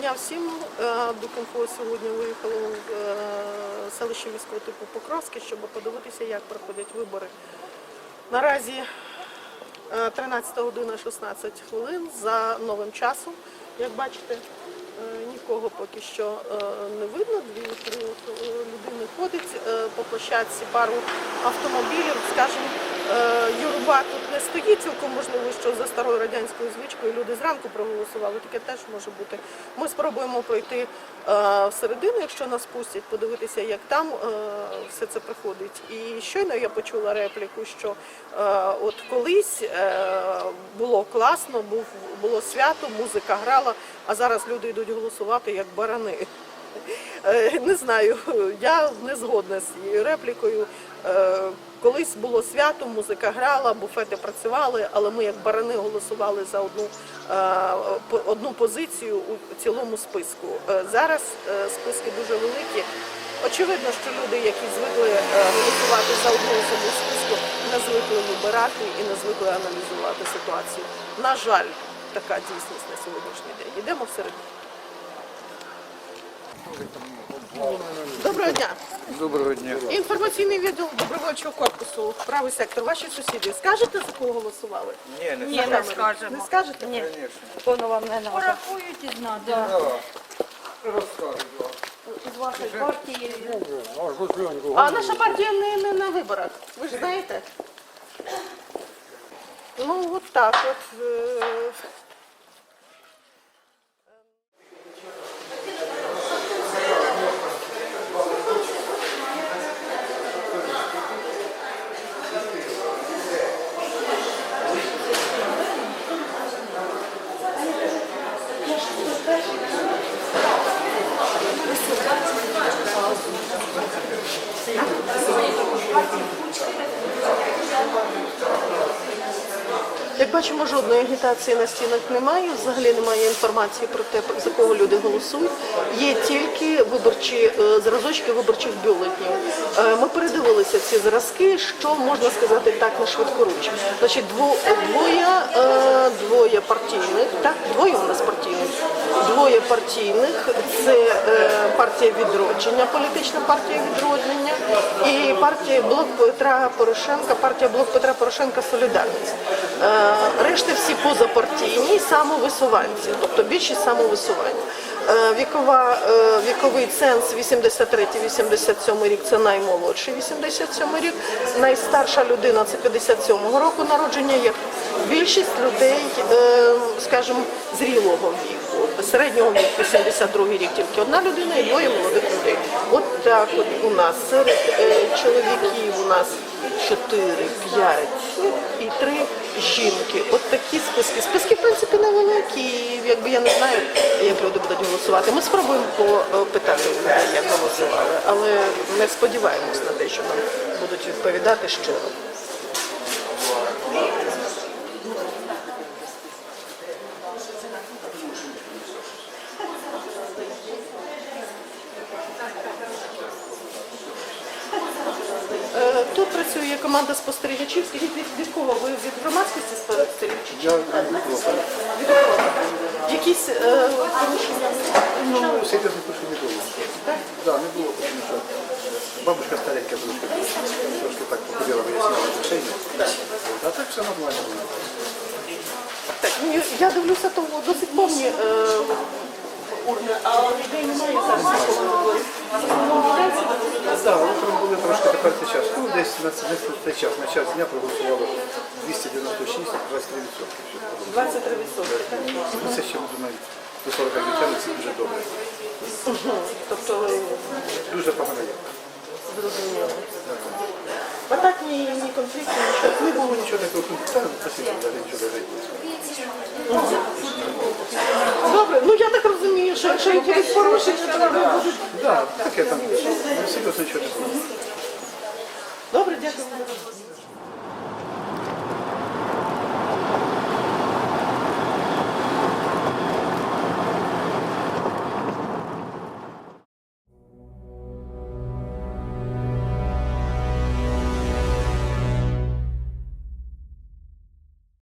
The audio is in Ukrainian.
дня всім. Е, Дукінфо сьогодні виїхало в е, селище міського типу Покровське, щоб подивитися, як проходять вибори. Наразі е, 13 година 16 хвилин за новим часом. Як бачите, е, нікого поки що е, не видно. Дві-три е, людини ходять е, по площадці, пару автомобілів, скажімо, е, юрба тут не стоїть, цілком можливо, що за старою радянською звичкою люди зранку проголосували, таке теж може бути. Ми спробуємо пройти е, всередину, якщо нас пустять, подивитися, як там е, все це проходить. І щойно я почула репліку, що е, от колись е, було класно, було свято, музика грала, а зараз люди йдуть голосувати як барани. Е, Не знаю, я не згодна з цією реплікою. Колись було свято, музика грала, буфети працювали, але ми як барани голосували за одну, е, одну позицію у цілому списку. Е, Зараз е, списки дуже великі. Очевидно, що люди, які звикли голосувати за одну особу списку, не звикли вибирати і не звикли аналізувати ситуацію. На жаль, така дійсність на сьогоднішній день. Йдемо всередину. Доброго дня. Доброго дня. Інформаційний відділ добровольчого корпусу, правий сектор. Ваші сусіди. Скажете, за кого голосували? Ні, не Ні, не скажемо. Не скажете? Ні, звісно. воно вам не треба. Порахують і знати. Розкажу. З вашої партії. А наша партія не, не на виборах. Ви ж знаєте? Ну, от так от. Як бачимо, жодної агітації на стінах немає. Взагалі немає інформації про те, за кого люди голосують. Є тільки виборчі е, зразочки виборчих бюлетнів. Е, Ми передивилися ці зразки, що можна сказати так на швидкоруч. Значить, двоє, е, двоє партійних, так, двоє. Двоє партійних це е, партія відродження, політична партія відродження і партія Блок Петра Порошенка, партія Блок Петра Порошенка Солідарність. Е, Решта всі позапартійні самовисуванці, тобто більшість самовисування. Е, Вікова, віковий ценз 83-87 рік це наймолодший 87 рік. Найстарша людина це 57-го року народження. Є більшість людей, скажімо, зрілого віку, середнього віку 72 рік тільки одна людина і двоє молодих людей. От так от у нас серед е, чоловіків у нас 4, 5 і 3 жінки. От такі списки. Списки, в принципі, невеликі. Якби я не знаю, як люди будуть голосувати. Ми спробуємо попитати у людей, як голосували, але не сподіваємось на те, що нам будуть відповідати щиро. Тут працює команда спостерігачів. Скажіть, від, від кого ви від громадськості спостерігачів? Я. Від кого? Якісь е, порушення? Ну, серйозно точно не було. Да, не було, тому що бабушка старенька трошки, трошки так походила, виясняла отношення. А так все нормально було. Так, ну, я дивлюся, то досить повні е, урни, а людей немає зараз нікого. Цей час. Ну, десь на цей, цей час, на час дня проголосувало 296, 23%. 23 відсотки. Ну, це ще, думаю, до 40 дівчат, це дуже добре. Тобто Дуже погано є. зрозуміло. А так ні, ні конфліктів, нічого. Не було нічого такого, та, спасибо, взагалі нічого навіть. Добре, ну я так розумію, що якщо якісь порушення, то ви будуть. Так, таке там, серйозно нічого не було. Добре, дякую.